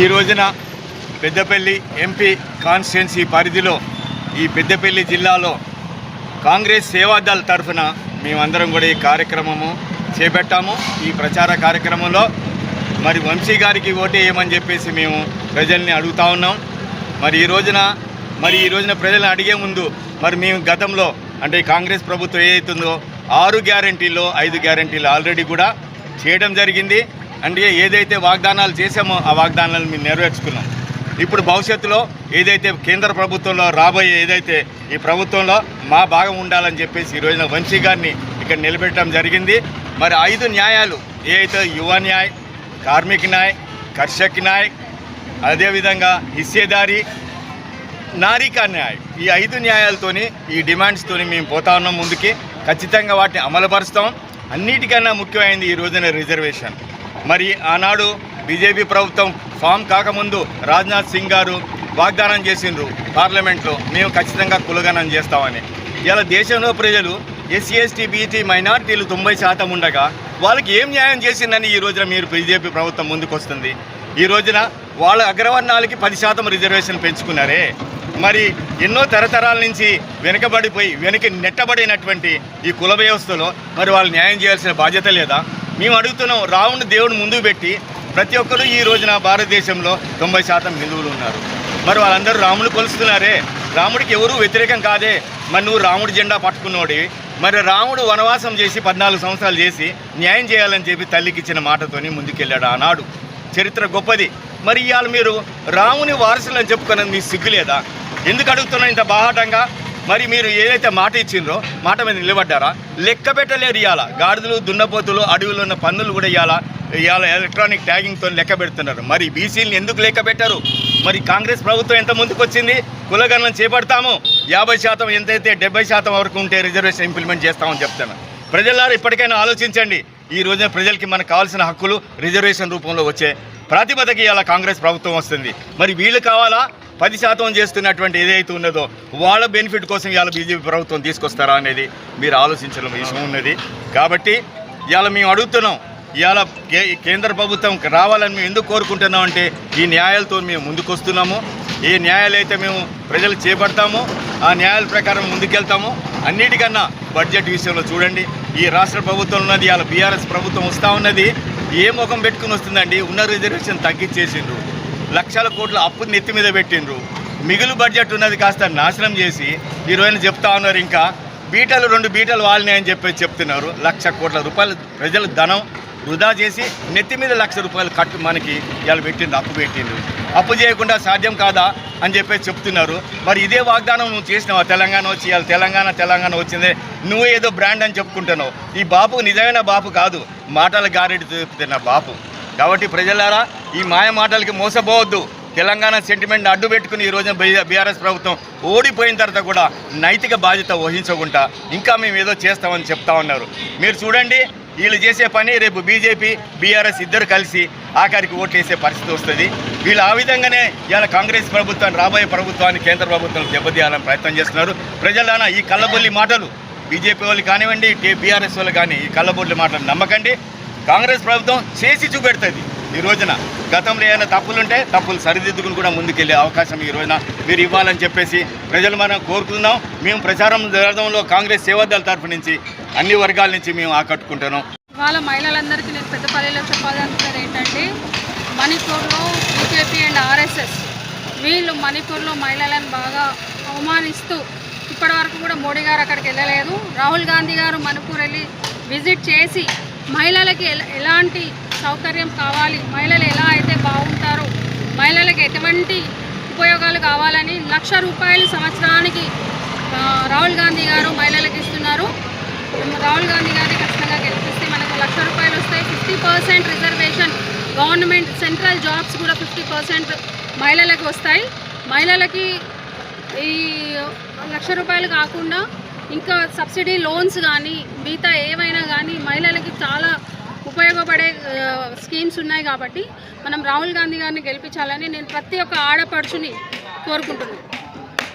ఈ రోజున Peddapalli MP constituency పరిధిలో ఈ పెద్దపల్లి జిల్లాలో కాంగ్రెస్ సేవాదళ్ తరఫున మేమందరం కూడా ఈ కార్యక్రమము చేపట్టాము. ఈ ప్రచార కార్యక్రమంలో మరి వంశీ గారికి ఓటేయమని చెప్పేసి మేము ప్రజల్ని అడుగుతా ఉన్నాం. మరి ఈ రోజున మరి ఈ రోజున ప్రజలను అడిగే ముందు మరి మేము గతంలో అంటే కాంగ్రెస్ ప్రభుత్వం ఏదైతుందో ఆరు గ్యారంటీల్లో ఐదు గ్యారంటీలు ఆల్రెడీ కూడా చేయడం జరిగింది. అంటే ఏదైతే వాగ్దానాలు చేశామో ఆ వాగ్దానాలు మేము నెరవేర్చుకున్నాం. ఇప్పుడు భవిష్యత్తులో ఏదైతే కేంద్ర ప్రభుత్వంలో రాబోయే ఏదైతే ఈ ప్రభుత్వంలో మా భాగం ఉండాలని చెప్పేసి ఈ రోజున వంశీ గారిని ఇక్కడ నిలబెట్టడం జరిగింది. మరి ఐదు న్యాయాలు ఏదైతే యువ న్యాయ్ కార్మిక న్యాయ్ కర్షక్ న్యాయ్ అదేవిధంగా హిస్సేదారి నారికా న్యాయ్ ఈ ఐదు న్యాయాలతోని ఈ డిమాండ్స్తోని మేము పోతా ఉన్నాం ముందుకి. ఖచ్చితంగా వాటిని అమలుపరుస్తాం. అన్నిటికన్నా ముఖ్యమైనది ఈ రోజున రిజర్వేషన్. మరి ఆనాడు బీజేపీ ప్రభుత్వం ఫామ్ కాకముందు రాజ్నాథ్ సింగ్ గారు వాగ్దానం చేసిండ్రు పార్లమెంట్లో మేము ఖచ్చితంగా కులగనం చేస్తామని. ఇలా దేశంలో ప్రజలు ఎస్సీ ఎస్టీ బీటీ మైనార్టీలు తొంభై శాతం ఉండగా వాళ్ళకి ఏం న్యాయం చేసిందని ఈ రోజున మీరు బీజేపీ ప్రభుత్వం ముందుకొస్తుంది? ఈ రోజున వాళ్ళ అగ్రవర్ణాలకి పది శాతం రిజర్వేషన్ పెంచుకున్నారే. మరి ఎన్నో తరతరాల నుంచి వెనుకబడిపోయి వెనక్కి నెట్టబడినటువంటి ఈ కుల వ్యవస్థలో మరి వాళ్ళు న్యాయం చేయాల్సిన బాధ్యత లేదా? మేము అడుగుతున్నాం రావుని దేవుడు ముందు పెట్టి ప్రతి ఒక్కరూ ఈ రోజున భారతదేశంలో తొంభై శాతం హిందువులు ఉన్నారు. మరి వాళ్ళందరూ రాముడు కొలుస్తున్నారే. రాముడికి ఎవరూ వ్యతిరేకం కాదే. మరి నువ్వు రాముడి జెండా పట్టుకున్నోడి మరి రాముడు వనవాసం చేసి పద్నాలుగు సంవత్సరాలు చేసి న్యాయం చేయాలని చెప్పి తల్లికి ఇచ్చిన మాటతోని ముందుకెళ్ళాడు ఆనాడు. చరిత్ర గొప్పది. మరి ఇవాళ మీరు రాముని వారసులని చెప్పుకున్నది మీ సిగ్గులేదా ఎందుకు అడుగుతున్నా ఇంత బాహాటంగా? మరి మీరు ఏదైతే మాట ఇచ్చిండ్రో మాట మీద నిలబడ్డారా? లెక్క పెట్టలేరు ఇవాళ గాడిదలు దున్నపోతులు అడవులు ఉన్న పన్నులు కూడా ఇవాళ ఇవాళ ఎలక్ట్రానిక్ ట్యాగింగ్తో లెక్క పెడుతున్నారు. మరి బీసీలను ఎందుకు లెక్క పెట్టారు? మరి కాంగ్రెస్ ప్రభుత్వం ఎంత ముందుకు వచ్చింది? కులగణన చేపడతాము. యాభై శాతం ఎంతైతే డెబ్బై శాతం వరకు ఉంటే రిజర్వేషన్ ఇంప్లిమెంట్ చేస్తామని చెప్తాను ప్రజలారు ఇప్పటికైనా ఆలోచించండి. ఈ రోజున ప్రజలకి మనకు కావాల్సిన హక్కులు రిజర్వేషన్ రూపంలో వచ్చే ప్రాతిపదిక ఇలా కాంగ్రెస్ ప్రభుత్వం వస్తుంది. మరి వీళ్ళు కావాలా? పది శాతం చేస్తున్నటువంటి ఏదైతే ఉన్నదో వాళ్ళ బెనిఫిట్ కోసం ఇవాళ బీజేపీ ప్రభుత్వం తీసుకొస్తారా అనేది మీరు ఆలోచించడం విషయం ఉన్నది. కాబట్టి ఇవాళ మేము అడుగుతున్నాం ఇవాళ కే కేంద్ర ప్రభుత్వం రావాలని మేము ఎందుకు కోరుకుంటున్నాం అంటే ఈ న్యాయాలతో మేము ముందుకు వస్తున్నాము ఏ న్యాయాలు అయితే మేము ప్రజలు చేపడతామో ఆ న్యాయాల ప్రకారం ముందుకెళ్తాము అన్నిటికన్నా బడ్జెట్ విషయంలో చూడండి. ఈ రాష్ట్ర ప్రభుత్వం ఉన్నది వాళ్ళ బీఆర్ఎస్ ప్రభుత్వం వస్తూ ఉన్నది. ఏ ముఖం పెట్టుకుని వస్తుందండి? ఉన్న రిజర్వేషన్ తగ్గించేసిండ్రు. లక్షల కోట్ల అప్పు నెత్తి మీద పెట్టిండ్రు. మిగులు బడ్జెట్ ఉన్నది కాస్త నాశనం చేసి ఈరోజు చెప్తా ఉన్నారు ఇంకా. బీటలు రెండు బీటలు వాళ్ళని అని చెప్పి చెప్తున్నారు. లక్ష కోట్ల రూపాయలు ప్రజలు ధనం వృధా చేసి నెత్తి మీద లక్ష రూపాయలు కట్టు మనకి ఇవాళ పెట్టిండ్రు అప్పు పెట్టిండ్రు. అప్పు చేయకుండా సాధ్యం కాదా అని చెప్పేసి చెప్తున్నారు. మరి ఇదే వాగ్దానం నువ్వు చేసినావు? తెలంగాణ వచ్చి ఇవాళ తెలంగాణ తెలంగాణ వచ్చిందే. నువ్వు ఏదో బ్రాండ్ అని చెప్పుకుంటున్నావు. ఈ బాపు నిజమైన బాపు కాదు. మాటల గారెడి చెప్తున్న బాపు. కాబట్టి ప్రజలారా ఈ మాయ మాటలకి మోసపోవద్దు. తెలంగాణ సెంటిమెంట్ అడ్డు పెట్టుకుని ఈ రోజున బీఆర్ఎస్ ప్రభుత్వం ఓడిపోయిన తర్వాత కూడా నైతిక బాధ్యత వహించకుండా ఇంకా మేము ఏదో చేస్తామని చెప్తా ఉన్నారు. మీరు చూడండి వీళ్ళు చేసే పని రేపు బీజేపీ బీఆర్ఎస్ ఇద్దరు కలిసి ఆఖరికి ఓట్లేసే పరిస్థితి వస్తుంది. వీళ్ళు ఆ విధంగానే ఇవాళ కాంగ్రెస్ ప్రభుత్వాన్ని రాబోయే ప్రభుత్వాన్ని కేంద్ర ప్రభుత్వం దెబ్బతీయాలని ప్రయత్నం చేస్తున్నారు. ప్రజలన ఈ కళ్ళబొల్లి మాటలు బీజేపీ వాళ్ళు కానివ్వండి బీఆర్ఎస్ వాళ్ళు కానీ ఈ కళ్ళబొల్లి మాటలు నమ్మకండి. కాంగ్రెస్ ప్రభుత్వం చేసి చూపెడుతుంది. ఈ రోజున గతంలో ఏమైనా తప్పులుంటే తప్పులు సరిదిద్దుకుని కూడా ముందుకెళ్ళే అవకాశం ఈ రోజున మీరు ఇవ్వాలని చెప్పేసి ప్రజలు మనం కోరుకుందాం మేము ప్రచారం జరగడంలో కాంగ్రెస్ సేవాదళ తరఫు నుంచి అన్ని వర్గాల నుంచి మేము ఆకట్టుకుంటున్నాం. ఇవాళ మహిళలందరికీ నేను పెద్దపల్లిలో చెప్పాలనుకున్నది ఏంటంటే మణిపూర్లో బీజేపీ అండ్ ఆర్ఎస్ఎస్ వీళ్ళు మణిపూర్లో మహిళలను బాగా అవమానిస్తూ ఇప్పటివరకు కూడా మోడీ గారు అక్కడికి వెళ్ళలేదు. రాహుల్ గాంధీ గారు మణిపూర్ వెళ్ళి విజిట్ చేసి మహిళలకి ఎలాంటి సౌకర్యం కావాలి. మహిళలు ఎలా అయితే బాగుంటారో మహిళలకు ఎటువంటి ఉపయోగాలు కావాలని లక్ష రూపాయలు సంవత్సరానికి రాహుల్ గాంధీ గారు మహిళలకు ఇస్తున్నారు. రాహుల్ గాంధీ గారిని ఖచ్చితంగా గెలిపిస్తే మనకు లక్ష రూపాయలు వస్తాయి. Fifty percent reservation government central jobs కూడా ఫిఫ్టీ పర్సెంట్ మహిళలకు వస్తాయి. మహిళలకి ఈ లక్ష రూపాయలు కాకుండా ఇంకా సబ్సిడీ లోన్స్ కానీ మిగతా ఏవైనా కానీ మహిళలు ఉపయోగపడే స్కీమ్స్ ఉన్నాయి కాబట్టి మనం రాహుల్ గాంధీ గారిని గెలిపించాలని నేను ప్రతి ఒక్క ఆడపడుచుని కోరుకుంటున్నాను.